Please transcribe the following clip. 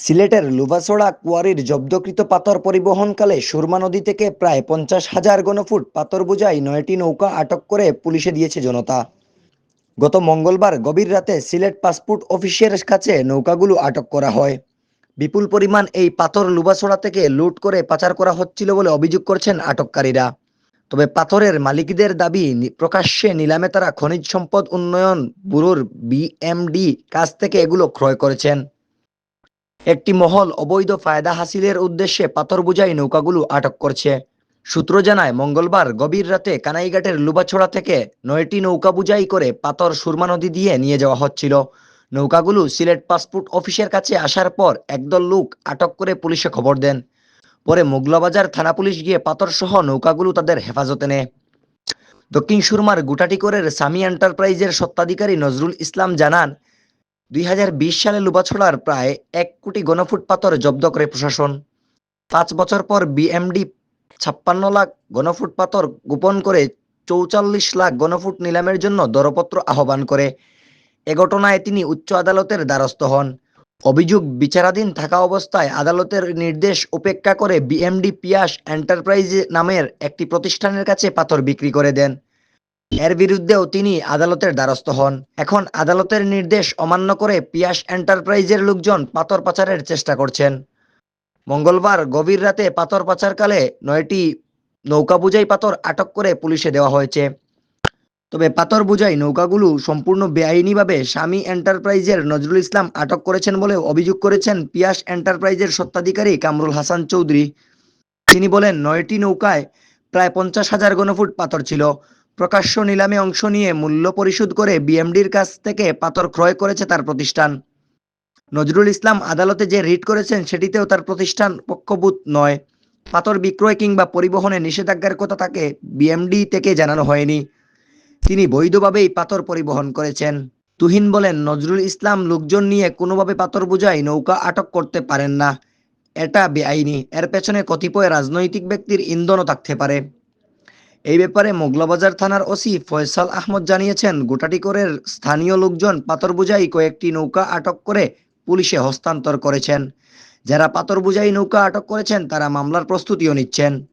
সিলেটের লুভাছড়া কুয়ারির জব্দকৃত পাথর পরিবহনকালে সুরমা নদী থেকে প্রায় পঞ্চাশ হাজার ঘনফুট পাথর বোঝাই নয়টি নৌকা আটক করে পুলিশে দিয়েছে জনতা। গত মঙ্গলবার গভীর রাতে সিলেট পাসপোর্ট অফিসের কাছে নৌকাগুলো আটক করা হয়। বিপুল পরিমাণ এই পাথর লুভাছড়া থেকে লুট করে পাচার করা হচ্ছিল বলে অভিযোগ করছেন আটককারীরা। তবে পাথরের মালিকদের দাবি প্রকাশ্যে নিলামে তারা খনিজ সম্পদ উন্নয়ন ব্যুরোর বিএমডি কাছ থেকে এগুলো ক্রয় করেছেন। একটি মহল অবৈধ ফায়দা হাসিলের উদ্দেশ্যে পাথর বোঝাই নৌকাগুলো আটক করছে। সূত্র জানায়, মঙ্গলবার গভীর রাতে কানাইঘাটের লুবাছড়া থেকে নয়টি নৌকা বুঝাই করে পাথর সুরমা নদী দিয়ে নিয়ে যাওয়া হচ্ছিল। নৌকাগুলো সিলেট পাসপোর্ট অফিসের কাছে আসার পর একদল লোক আটক করে পুলিশে খবর দেন। পরে মোগলাবাজার থানা পুলিশ গিয়ে পাথর সহ নৌকাগুলো তাদের হেফাজতে নেয়। দক্ষিণ সুরমার গুটাটিকরের সামি এন্টারপ্রাইজের সত্ত্বাধিকারী নজরুল ইসলাম জানান দুই হাজার বিশ সালে লুবাছড়ার প্রায় এক কোটি গণফুট পাথর জব্দ করে প্রশাসন। পাঁচ বছর পর বিএমডি ছাপ্পান্ন লাখ গণফুট পাথর গোপন করে চৌচল্লিশ লাখ গণফুট নিলামের জন্য দরপত্র আহ্বান করে। এ ঘটনায় তিনি উচ্চ আদালতের দ্বারস্থ হন। অভিযোগ, বিচারাধীন থাকা অবস্থায় আদালতের নির্দেশ উপেক্ষা করে বিএমডি পিয়াস এন্টারপ্রাইজ নামের একটি প্রতিষ্ঠানের কাছে পাথর বিক্রি করে দেন। এর বিরুদ্ধেও তিনি আদালতের দ্বারস্থ হন। এখন আদালতের নির্দেশ অমান্য করে পিয়াস এন্টারপ্রাইজের লোকজন পাথর পাচারের চেষ্টা করছেন। মঙ্গলবার গভীর রাতে পাথর পাচারকালে নয়টি নৌকা বুঝাই পাথর আটক করে পুলিশে দেওয়া হয়েছে। তবে পাথর বুঝাই নৌকাগুলো সম্পূর্ণ বেআইনিভাবে স্বামী এন্টারপ্রাইজের নজরুল ইসলাম আটক করেছেন বলে অভিযোগ করেছেন পিয়াস এন্টারপ্রাইজের সত্ত্বাধিকারী কামরুল হাসান চৌধুরী। তিনি বলেন, নয়টি নৌকায় প্রায় পঞ্চাশ হাজার ঘনফুট পাথর ছিল। প্রকাশ্য নিলামে অংশ নিয়ে মূল্য পরিশোধ করে বিএমডির কাছ থেকে পাথর ক্রয় করেছে তার প্রতিষ্ঠান। নজরুল ইসলাম আদালতে যে রিট করেছেন, সেটিতেও তার প্রতিষ্ঠান পক্ষভূত নয়। পাথর বিক্রয় কিংবা পরিবহনে নিষেধাজ্ঞার কথা তাকে বিএমডি থেকে জানানো হয়নি। তিনি বৈধভাবেই পাথর পরিবহন করেছেন। তুহিন বলেন, নজরুল ইসলাম লোকজন নিয়ে কোনোভাবে পাথর বোঝাই নৌকা আটক করতে পারেন না। এটা বেআইনি। এর পেছনে কতিপয় রাজনৈতিক ব্যক্তির ইন্ধনও থাকতে পারে। এই ব্যাপারে মোগলাবাজার থানার ওসি ফয়সাল আহমদ জানিয়েছেন গোটাটি গোটাটিকরের স্থানীয় লোকজন পাথর কয়েকটি নৌকা আটক করে পুলিশে হস্তান্তর করেছেন। যারা পাথর নৌকা আটক করেছেন, তারা মামলার প্রস্তুতিও নিচ্ছেন।